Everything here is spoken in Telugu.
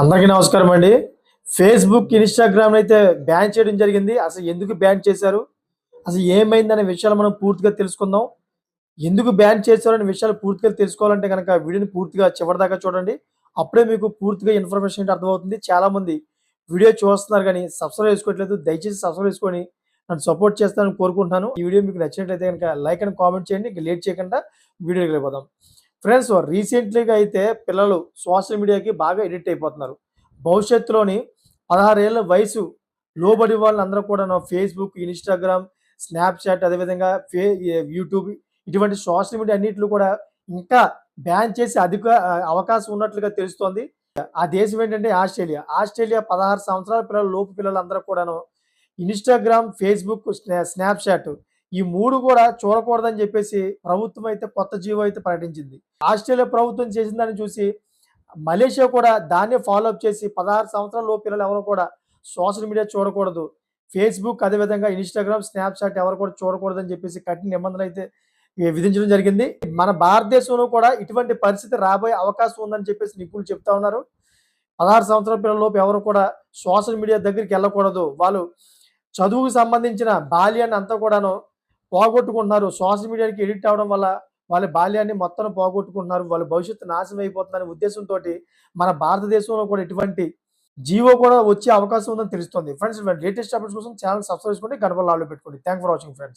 అందరికీ నమస్కారం అండి. ఫేస్బుక్ ఇన్స్టాగ్రామ్ అయితే బ్యాన్ చేయడం జరిగింది. అసలు ఎందుకు బ్యాన్ చేశారు? అసలు ఏమైందనే విషయాలు మనం పూర్తిగా తెలుసుకుందాం. ఎందుకు బ్యాన్ చేశారు అనే విషయాలు పూర్తిగా తెలుసుకోవాలంటే కనుక వీడియోని పూర్తిగా చివరిదాకా చూడండి. అప్పుడే మీకు పూర్తిగా ఇన్ఫర్మేషన్ ఏంటి అర్థమవుతుంది. చాలామంది వీడియో చూస్తున్నారు కానీ సబ్స్క్రైబ్ చేసుకోవట్లేదు. దయచేసి సబ్స్క్రైబ్ చేసుకొని నన్ను సపోర్ట్ చేస్తానని కోరుకుంటున్నాను. ఈ వీడియో మీకు నచ్చినట్లయితే కనుక లైక్ అండ్ కామెంట్ చేయండి. ఇంకా లేట్ చేయకుండా వీడియోకి వెళ్ళిపోదాం. ఫ్రెండ్స్ రీసెంట్లీగా అయితే పిల్లలు సోషల్ మీడియాకి బాగా ఎడిక్ట్ అయిపోతున్నారు. భవిష్యత్తులోని పదహారేళ్ళ వయసు లోబడి వాళ్ళందరూ కూడా ఫేస్బుక్ ఇన్స్టాగ్రామ్ స్నాప్చాట్ అదేవిధంగా ఫే యూట్యూబ్ ఇటువంటి సోషల్ మీడియా అన్నింటిలో కూడా ఇంకా బ్యాన్ చేసే అధిక అవకాశం ఉన్నట్లుగా తెలుస్తోంది. ఆ దేశం ఏంటంటే ఆస్ట్రేలియా. ఆస్ట్రేలియా పదహారు సంవత్సరాల పిల్లల లోపు పిల్లలందరూ కూడాను ఇన్స్టాగ్రామ్ ఫేస్బుక్ స్నాప్చాట్ ఈ మూడు కూడా చూడకూడదని చెప్పేసి ప్రభుత్వం అయితే కొత్త జీవో అయితే ప్రకటించింది. ఆస్ట్రేలియా ప్రభుత్వం చేసిన దాన్ని చూసి మలేషియా కూడా దాన్ని ఫాలో అప్ చేసి పదహారు సంవత్సరాల లోపు పిల్లలు ఎవరు కూడా సోషల్ మీడియా చూడకూడదు. ఫేస్బుక్ అదేవిధంగా ఇన్స్టాగ్రామ్ స్నాప్చాట్ ఎవరు కూడా చూడకూడదు అని చెప్పేసి కఠిన నిబంధనలు అయితే విధించడం జరిగింది. మన భారతదేశంలో కూడా ఇటువంటి పరిస్థితి రాబోయే అవకాశం ఉందని చెప్పేసి నిపుణులు చెప్తా ఉన్నారు. పదహారు సంవత్సరాల పిల్లలలోపు ఎవరు కూడా సోషల్ మీడియా దగ్గరికి వెళ్ళకూడదు. వాళ్ళు చదువుకు సంబంధించిన బాల్యాన్ని అంతా కూడాను పోగొట్టుకుంటున్నారు. సోషల్ మీడియాకి ఎడిట్ అవడం వల్ల వాళ్ళ బాల్యాన్ని మొత్తం పోగొట్టుకుంటున్నారు. వాళ్ళ భవిష్యత్తు నాశనం అయిపోతుందనే ఉద్దేశంతో మన భారతదేశంలో కూడా ఇటువంటి జీవో కూడా వచ్చే అవకాశం ఉందని తెలుస్తుంది. ఫ్రెండ్స్ లేటెస్ట్ అప్డేట్స్ కోసం ఛానల్ సబ్స్క్రైబ్ చేసుకోండి. గడప లాలో పెట్టుకోండి. Thank for watching friends